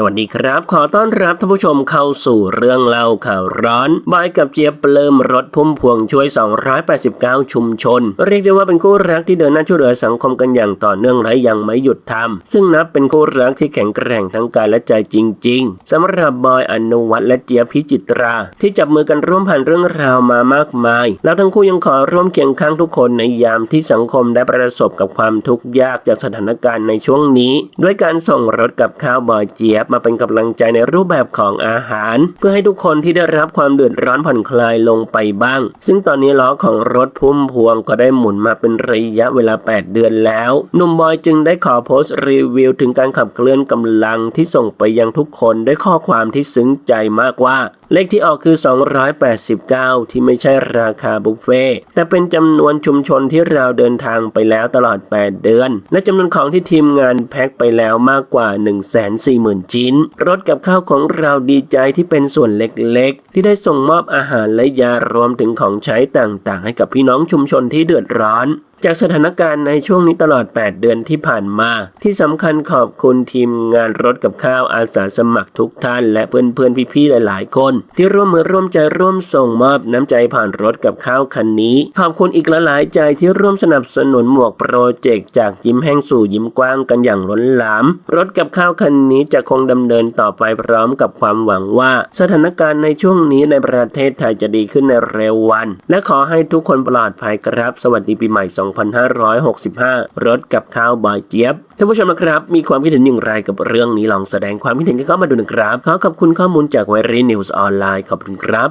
สวัสดีครับ ขอต้อนรับท่านผู้ชมเข้าสู่เรื่องเล่าข่าวร้อนบายกับเจี๊ยบเปลิมรถพุ่มพวงช่วย 289 ชุมชน เรียกได้ว่าเป็นคู่รักที่เดินหน้าช่วยเหลือสังคมกันอย่างต่อเนื่องและยังไม่หยุดทำซึ่งนับเป็นคู่รักที่แข็งแกร่งทั้งกายและใจจริง ๆสำหรับบอยอนุวัฒน์และเจี๊ยบพิจิตรา ที่จับมือกันร่วมผ่านเรื่องราวมามากมาย แล้วทั้งคู่ยังขอร่วมเคียงข้างทุกคนในยามที่สังคมได้ประสบกับความทุกข์ยากจากสถานการณ์ในช่วงนี้ ด้วยการส่งรถกับข้าวบอยเจี๊ยบมาเป็นกำลังใจในรูปแบบของอาหาร เพื่อให้ทุกคนที่ได้รับความเดือดร้อนผ่อนคลายลงไปบ้าง ซึ่งตอนนี้ล้อของรถพุ่มพวงก็ได้หมุนมาเป็นระยะเวลา 8 เดือนแล้วหนุ่มบอยจึงได้ขอโพสต์รีวิว ถึงการขับเคลื่อนกำลังที่ส่งไปยังทุกคนด้วยข้อความที่ซึ้งใจมากว่า เลขที่ออกคือ 289 ที่ไม่ใช่ราคาบุฟเฟ่แต่เป็นจำนวนชุมชนที่เราเดินทางไปแล้วตลอด 8 เดือน และจำนวนของที่ทีมงานแพ็คไปแล้วมากกว่า 140,000ชิ้น รถกับข้าวของเราดีใจที่เป็นส่วนเล็กๆ ที่ได้ส่งมอบอาหารและยารวมถึงของใช้ต่างๆ ให้กับพี่น้องชุมชนที่เดือดร้อน จากสถานการณ์ในช่วงนี้ตลอด 8 เดือนที่ผ่านมา ที่สำคัญขอบคุณทีมงานรถกับข้าวอาสาสมัครทุกท่าน และเพื่อนๆพี่ๆหลาย ๆ คน ที่ร่วมมือร่วมใจร่วมส่งมอบน้ำใจผ่านรถกับข้าวคันนี้ ขอบคุณอีกหลายๆใจที่ร่วมสนับสนุนหมวกโปรเจกต์จากยิ้มแห้งสู่ยิ้มกว้างกันอย่างล้นหลาม รถกับข้าวคันนี้จะคงดำเนินต่อไปพร้อมกับความหวังว่า สถานการณ์ในช่วงนี้ในประเทศไทยจะดีขึ้นในเร็ววัน และขอให้ทุกคนปลอดภัยครับ สวัสดีปีใหม่2 2565 รถกับข้าวบอยเจี๊ยบท่านผู้ชมนะครับ มีความคิดเห็นอย่างไรกับเรื่องนี้ลองแสดงความคิดเห็นกันเข้ามาดูนะครับ ขอขอบคุณข้อมูลจากไวรีนิวส์ออนไลน์ขอบคุณครับ